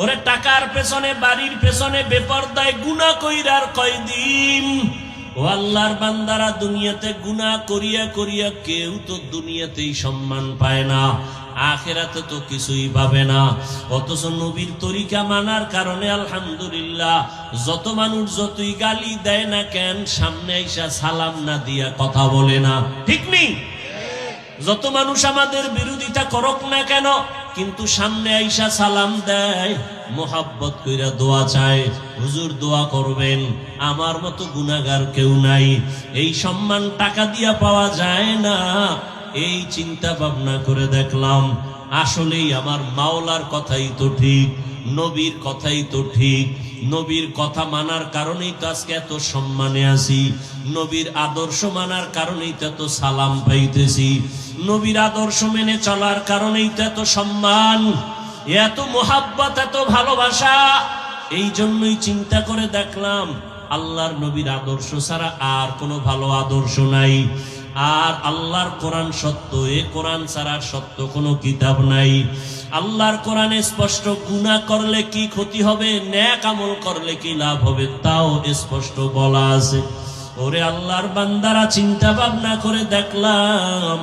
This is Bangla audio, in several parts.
ওরে টাকার পেছনে, বাড়ির পেছনে, বেপরদায় গুণা কইরার কয়দিন? ও আল্লাহর বান্দারা দুনিয়াতে গুণা করিয়া করিয়া কেউ তো দুনিয়াতেই সম্মান পায় না, আখেরাতে তো কিছুই পাবে না। অথচ নবীর তরিকা মানার কারণে আলহামদুলিল্লাহ, যত মানুষ যতই গালি দেয় না কেন, সামনে আইসা সালাম না দিয়া কথা বলে না। ঠিক নেই যত মানুষ আমাদের বিরোধিতা করক না কেন কিন্তু সামনে আইসা সালাম দেয়, মোহাব্বত কইরা দোয়া চায়, হুজুর দোয়া করবেন, আমার মতো গুনাগার কেউ নাই, এই সম্মান টাকা দিয়া পাওয়া যায় না, এই চিন্তা ভাবনা করে দেখলাম, আসলেই আমার মাওলার কথাই তো ঠিক, নবীর কথাই তো ঠিক, নবীর কথা মানার কারণেই তো আজকে এত সম্মানে আছি, নবীর আদর্শ মানার কারণেই তো এত সালাম পাইতেছি নবীর আদর্শ মেনে চলার কারণেই তো এত সম্মান, এত মোহাব্বত, এত ভালোবাসা। এই জন্যই চিন্তা করে দেখলাম, আল্লাহর নবীর আদর্শ ছাড়া আর কোনো ভালো আদর্শ নাই। আর আল্লাহর কোরআন সত্য, এ কোরআন ছাড়া সত্য কোনো কিতাব নাই। আল্লাহর কোরআনে স্পষ্ট, গুনাহ করলে কি ক্ষতি হবে, ন্যাক আমল করলে কি লাভ হবে, তাও স্পষ্ট বলা আছে। ওরে আল্লাহর বান্দারা চিন্তা ভাবনা করে দেখলাম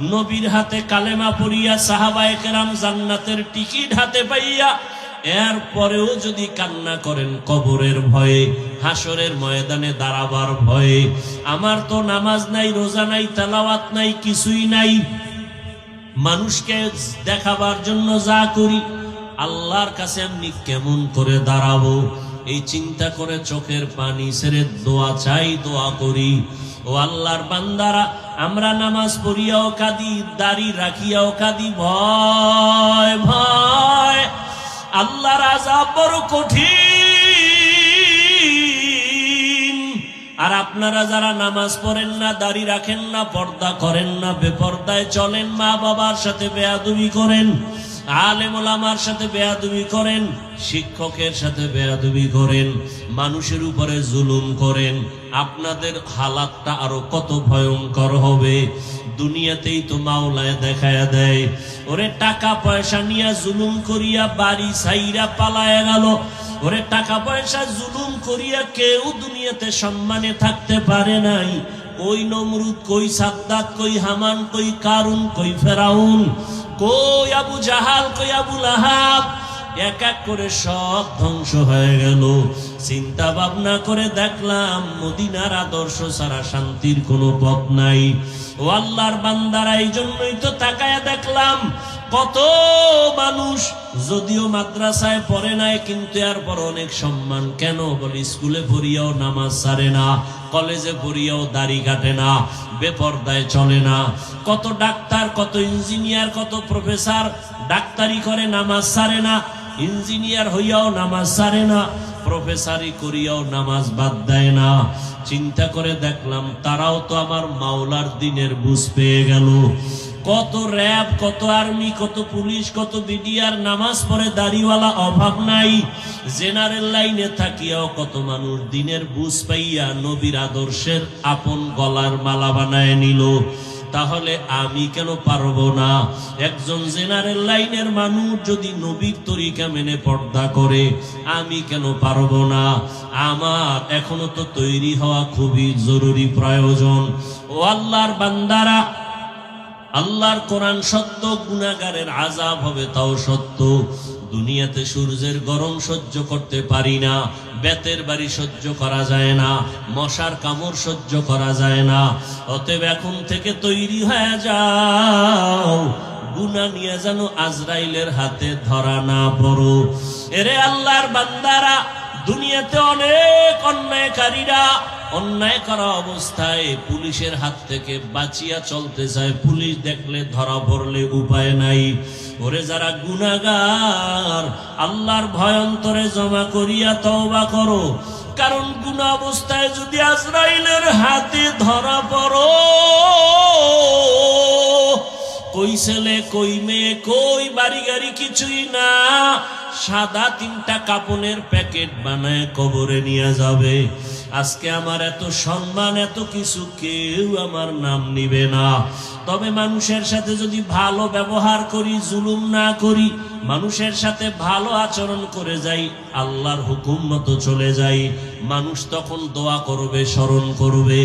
নবীর হাতে কালেমা পড়িয়া সাহাবায়ে কেরাম জান্নাতের টিকিট হাতে পাইয়া এরপরেও যদি কান্না করেন কবরের ভয়ে হাসরের ময়দানে দাঁড়াবার ভয়ে, আমার তো নামাজ নাই, রোজা নাই, তালাওয়াত নাই, কিছুই নাই। মানুষকে দেখাবার জন্য যা করি, আল্লাহর কাছে আমি কেমন করে দাঁড়াবো? এই চিন্তা করে চোখের পানি ছেড়ে দোয়া চাই, দোয়া করি। ও আল্লাহর বান্দারা আমরা নামাজ পড়িয়াও কাঁদি, দাড়ি রাখিয়াও কাঁদি, ভয় ভয়। আল্লাহর আজাব বড় কঠিন। আর আপনারা যারা নামাজ পড়েন না, দাড়ি রাখেন না, পর্দা করেন না, বেপর্দায় চলেন মা বাবার সাথে বেয়াদুবি করেন। আলেমুল আমার সাথে বেয়াদুবি করেন, শিক্ষকের সাথে বেয়াদুবি করেন, মানুষের উপরে জুলুম করেন। আপনাদের হালাতটা আরও কত ভয়ঙ্কর হবে। দুনিয়াতেই তো মাওলায় দেখায়া দেয়। ওরে টাকা পয়সা নিয়ে জুলুম করিয়া বাড়ি সাইরা পালায়া গেল। ওরে টাকা পয়সা জুলুম করিয়া কেউ দুনিয়াতে সম্মানে থাকতে পারে নাই। কই নমরুদ, কই সাদ্দাত, কই হামান, কই কারুন, কই ফেরাউন। কই আবু জাহাল, কই আবু লাহাব? এক এক করে সব ধ্বংস হয়ে গেল। চিন্তা ভাবনা করে দেখলাম, মদিনার আদর্শ ছাড়া শান্তির কোনো পথ নাই। ও আল্লাহর বান্দারা এই জন্যই তো তাকায় দেখলাম, কত মানুষ যদিও মাদ্রাসায় পড়ে নাই, কিন্তু এরপর অনেক সম্মান। কেন? বলে, স্কুলে পড়িয়াও নামাজ সারে না, কলেজে পড়িয়াও দাড়ি কাটে না, বেপর্দায় চলে না। কত ডাক্তার, কত ইঞ্জিনিয়ার, কত প্রফেসর ডাক্তারি করে নামাজ সারে না, ইঞ্জিনিয়ার হইয়াও নামাজ সারে না, প্রফেসারি করিয়াও নামাজ বাদ দেয় না। চিন্তা করে দেখলাম, তারাও তো আমার মাওলার দিনের বুঝ পেয়ে গেল। কত র্যাব, কত আর্মি, কত পুলিশ, কত বিডিআর নামাজ পড়ে দাড়িওয়ালা অভাব নাই। জেনারেল লাইনে থাকিয়াও কত মানুষ দিনের বুঝ পাইয়া নবীর আদর্শের আপন গলার মালা বানায় নিল। তাহলে আমি কেন পারব না? একজন জেনারেল লাইনের মানুষ যদি নবীর তরিকা মেনে পর্দা করে, আমি কেন পারব না? আমার এখনও তো তৈরি হওয়া খুবই জরুরি প্রয়োজন। ও আল্লাহর বান্দারা আল্লাহর কোরআন সত্য গুণাগারের আজাব হবে তাও সত্য। দুনিয়াতে সূর্যের গরম সহ্য করতে পারি না, বেতের বাড়ি সহ্য করা যায় না, মশার কামড় সহ্য করা যায় না। অতএব এখন থেকে তৈরি হয়ে যাও গুনা নিয়ে যেন আজরাইলের হাতে ধরা না পড়ো। এরে আল্লাহর বান্দারা, দুনিয়াতে অনেক অন্যায়কারীরা অন্যায় করা অবস্থায় পুলিশের হাত থেকে বাঁচিয়া চলতে চায়। পুলিশ দেখলে ধরা পড়লে উপায় নাই। ওরে যারা গুনাগার, আল্লাহর ভয়ন্তরে জমা করিয়া তওবা করো। কারণ গুনা অবস্থায় যদি আজরাইলের হাতে ধরা পড়ো, কই ছেলে, কই মেয়ে, কই বাড়ি গাড়ি কিছুই না, সাদা তিনটা কাপনের প্যাকেট বানায় কবরে নিয়ে যাবে। আজকে আমার এত সম্মান, এত কিছু কেউ আমার নাম নিবে না। তবে মানুষের সাথে যদি ভালো ব্যবহার করি, জুলুম না করি, মানুষের সাথে ভালো আচরণ করে যাই, আল্লাহর হুকুম মতো চলে যাই, মানুষ তখন দোয়া করবে, স্মরণ করবে।